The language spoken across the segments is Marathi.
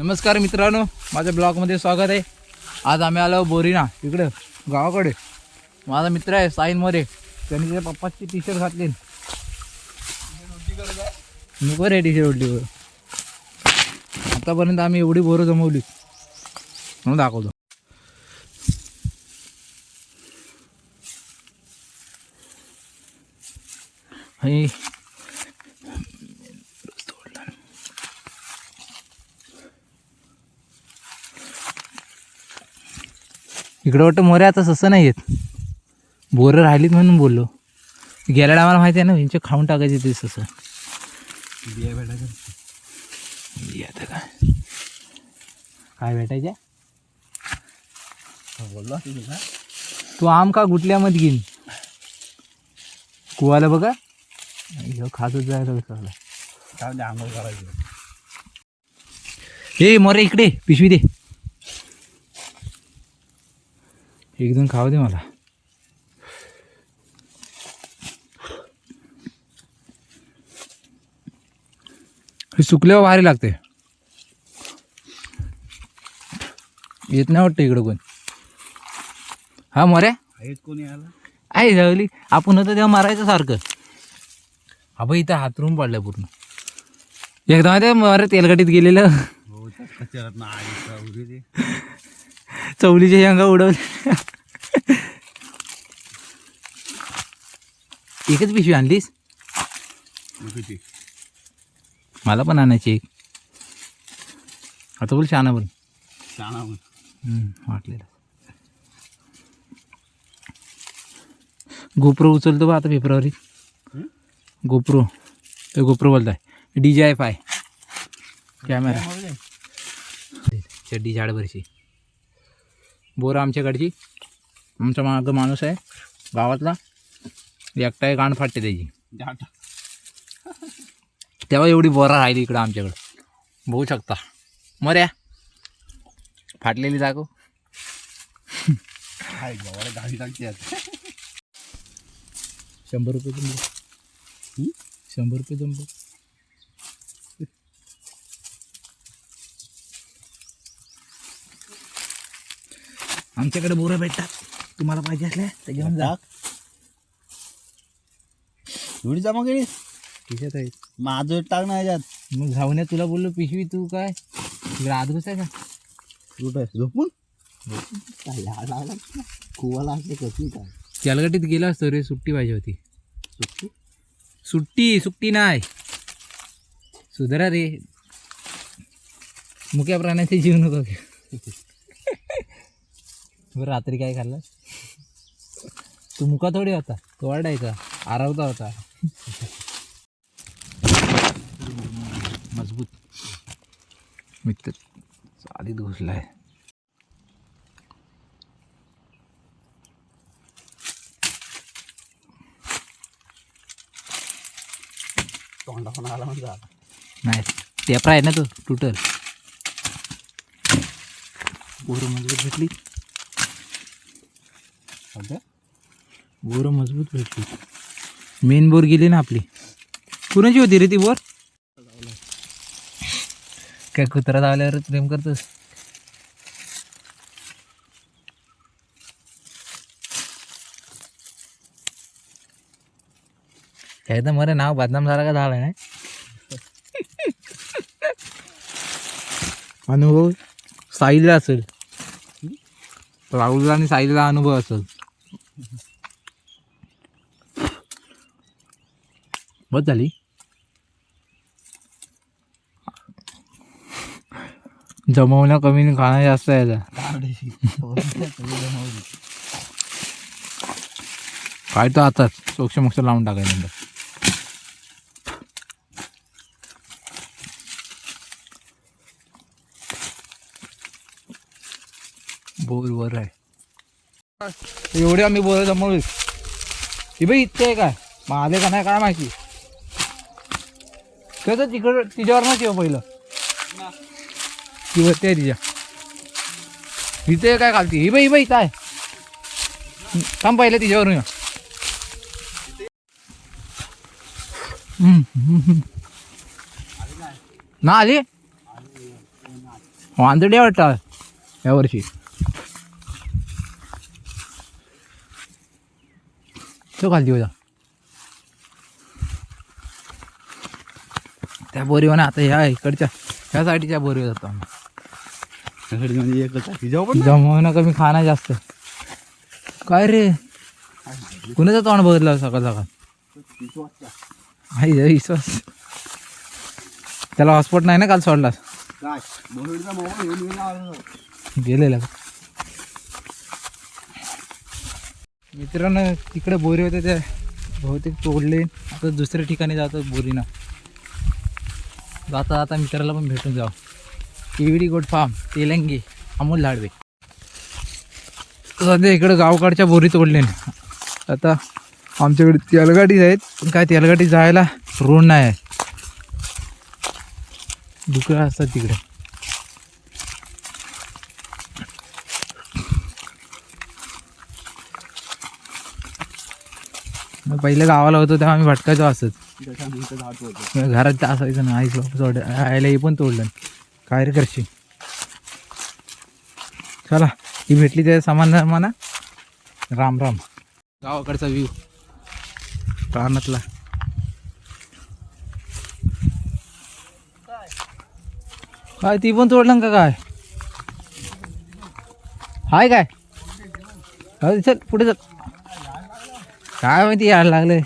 नमस्कार मित्रांनो माझ्या ब्लॉगमध्ये स्वागत आहे. आज आम्ही आलो बोरीना इकडं गावाकडे. माझा मित्र आहे साईन मोरे त्यांनी त्याच्या पप्पाची टी शर्ट घातली. मी बरं आहे टी शर्ट उडली आतापर्यंत आम्ही एवढी बोरं जमवली. म्हणून दाखवतो. हे इकडं वाटतं मोरे आता ससं नाही येत बोरं राहिलीत म्हणून बोललो. गेल्या टायमाला माहिती आहे ना यांचे खाऊन टाकायचे ते ससं. बिया भेटायचं बिया आता काय? काय भेटायच्या? बोललो. तू आम का गुटल्यामध्ये घेईन? कुवाला बघा. खातच जायला काय आंघोळ करायचं. हे मोरे इकडे पिशवी दे. एक दोन खाऊ दे मला. हे सुकल्यावर भारी लागते. येत नाही वाटतं इकडं कोण. हा मोऱ्या आहेत कोणी आला आहे जावली आपण होतं तेव्हा मारायचं सारखं. हा इथं हातरून पडलं पूर्ण. एकदा माहिती मरे तेलगटीत गेलेलं. चवलीच्या शेंगा उडवल्या. एकच पिशवी आणलीस? मला पण आणायची एक. आता बोल शहाणा बोल. वाटलेलं. गोप्रो उचलतो बा आता फेब्रुवारीत? गोप्रो. ते गोप्रो बोलताय. D J I. Five camera चड्डी झाडभरची बोरं आमच्याकडची. आमच्या मागं माणूस आहे. गावातला. एकटा आहे गाण फाटते त्याची. तेव्हा एवढी बोरा राहिली इकडं आमच्याकडं. बघू शकता. मर्या. फाटलेली दाखव आता. शंभर रुपये? शंभर रुपये जंबो आमच्याकडे बोरं भेटतात. तुम्हाला पाहिजे असल्या तर घेऊन जा. एवढी जमा केली? ठीक आहे. माझं टाक ना याच्यात. मग जाऊन तुला बोललो पिशवी तू काय? इकडे आत घुसाय का? कुठं झोपून? काय लागला कुवाला असले कशी काय? तेलगटीत गेला असतो रे सुट्टी पाहिजे होती. सुट्टी? सुट्टी सुट्टी नाही. सुधारा रे. मुक्या प्राण्याचे जीव नको घेऊ. बरं रात्री काय खाल्लं? तू मुका थोडी होता. तो वाढायचा आरावता होता. मजबूत. मित्र चालीत घुसलाय. तोंडा पण आला म्हणजे आला नाही टेपरा आहे ना तो टुटल. बोरं मजबूत भेटली? सध्या. बोरं मजबूत भेटली. मेन बोर गेली ना आपली. कुणाची होती रे ती बोर? काय कुत्रा धावल्यावर प्रेम करतोस? तर मरे नाव बदनाम झाला का झालं नाही? अनुभव साईला असेल. राहुलला आणि साईला अनुभव असेल. बस झाली. जमवणं कमी आणि खाणं जास्त आहे काय तर आताच सोक्ष मोक्ष लावून टाकायचं नंतर. बोर वर आहे. एवढे आम्ही बोर जमवले. ही बाई इथे आहे काय? मग आले का नाही काय माहिती? कसं तिकडं तिच्यावर नव्हती हो पहिलं. ती वरती आहे तिच्या. तिथे काय घालती? ही बाई बाई काय? थांब पाहिलं तिच्यावरून या. ना आली? वांदडे वाटतं यावर्षी तो घालती होता त्या बोरीवर आता ह्या इकडच्या ह्या साईडच्या बोरीवर जातो आम्ही. म्हणजे एकच कमी खाणं जास्त. काय रे? कुणाचं तोंड बघितलं सकाळ सकाळ. आई विश्वास. त्याला हॉस्पॉट नाही ना काल सोडलास आलो. गेलेला? मित्रांनो तिकडे बोरी होते ते बहुतेक तोडले. आता दुसऱ्या ठिकाणी जातो बोरीना. जाता जाता मित्राला पण भेटून जाऊ. केविडी गोड फार्म तेलंगी अमोल लाडवे. सध्या इकडं गावकडच्या बोरी तोडले आता आमच्याकडे तेलगाडी आहेत पण काय तेलगाडी जायला रोड नाही आहे. डुकरं असतात तिकडे. मग पहिले गावाला होतो तेव्हा आम्ही भटकायचो असंच. घरात असायचं ना आईस बाप सोड आईला हे पण तोडलं. काय रे करशी चला ही भेटली त्या सामान म्हणा. राम राम. गावाकडचा व्ह्यू रानातला. काय ती पण तोडलं का काय? हाय काय? अरे चल पुढे चल. काय माहिती यायला लागले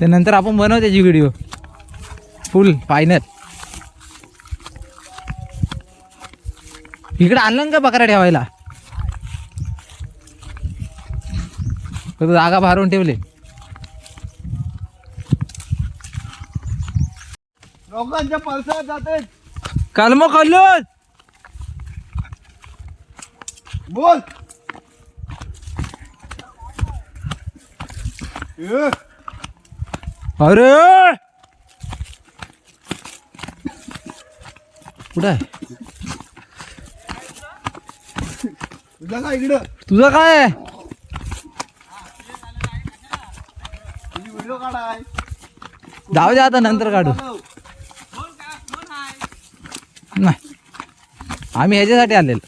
ते नंतर आपण बनवू त्याची व्हिडिओ फुल फायनल इकडे आणलं का बकरा ठेवायला? जागा भारून ठेवले. लोकांच्या पळसात जाते. कालमो खाल्लो बोल. अरे! कुठं आहे? तुझं काय इकडं? तुझं काय आहे? तुझी व्हिडिओ काढाय. जाऊ दे आता नंतर काढू. नाही. आम्ही ह्याच्यासाठी आलेलो.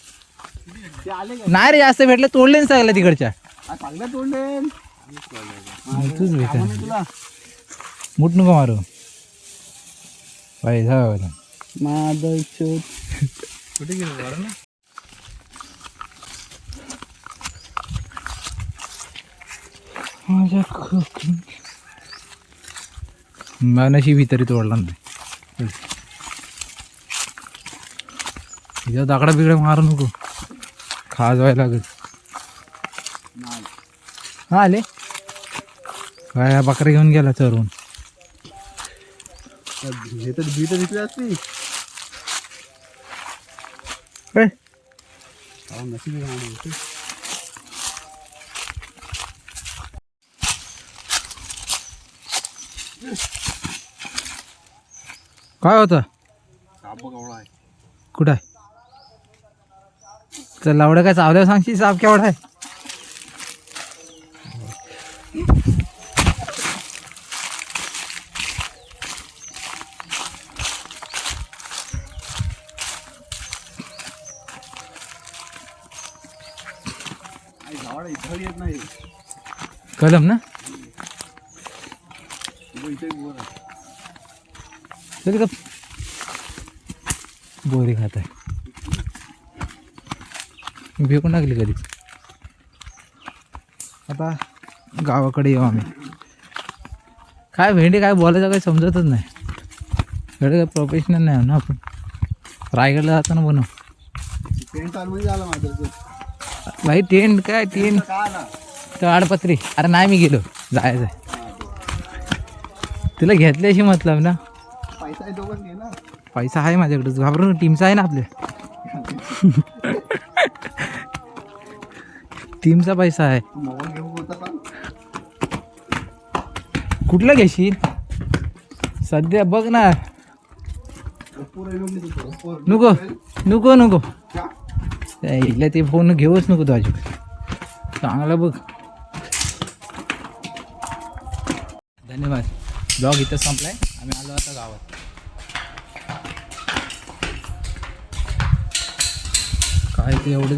ते आले नाही रे जास्त भेटले तोडले ना सगळ्या तिकडच्या. आ, चांगलं तोडले. तूच भेटा. मुठ नको मारू. पाहिजे माझं कुठे गेलं? ना माझ्या नशीब तरी तोडला नाही. तिच्या दाकडा बिगडा मारू नको. खा जायला लागत हा आले? काय बकरा घेऊन गेला चरून दिसली असती. काय होतं? कुठं आहे? तर लावडं काय चावल्यावर सांगशील? साप केवढा आहे? झाड इथं येत नाही. कलम ना? इथे. चल का बोरी खात आहे फेकून टाकली कधी आता गावाकडे येऊ आम्ही. काय भेंडी काय बोलायचं काही समजतच नाही. एवढं काय प्रोफेशनल नाही ना आपण. रायगडला जाताना बनव. पेंट चालू झाला माझं. भाई टेंट काय टेंट का ताडपत्री अरे नाही मी गेलो. जायचं तुला घेतल्याशी मतलब ना? पैसा आहे माझ्याकडे. घाबरून टीमचा आहे ना आपल्या टीमचा पैसा आहे. कुठला घेशील? सध्या बघ ना नको नको नको. का? इथल्या ते फोन घेऊच नको तो अजिबात. चांगला बघ. धन्यवाद. ब्लॉग इथं संपलाय. आम्ही आलो आता गावात. काय ते एवढं